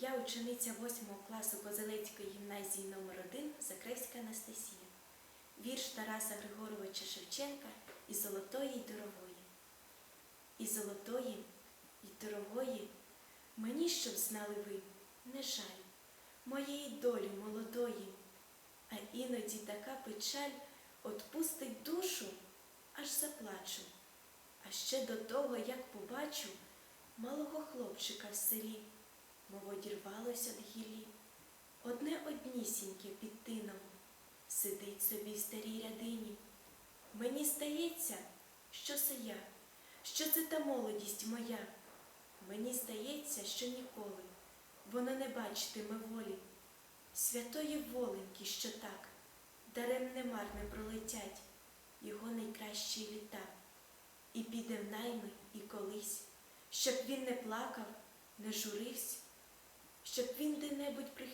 Я учениця 8 класу Козелецької гімназії номер 1 Закревська Анастасія. Вірш Тараса Григоровича Шевченка і золотої й дорогої. І золотої, і дорогої, мені щоб знали ви, не жаль, моєї долі молодої, а іноді така печаль отпустить душу, аж заплачу. А ще до того, як побачу малого хлопчика в селі, мов одірвалося від гілі. Одне однісіньке під тином сидить собі в старій рядині. Мені здається, що це я, що це та молодість моя. Мені здається, що ніколи воно не бачитиме волі, святої воленьки, що так, даремне марне пролетять його найкращі літа. І піде в найми і колись, щоб він не плакав, не журився, щоб він де-небудь прихилився,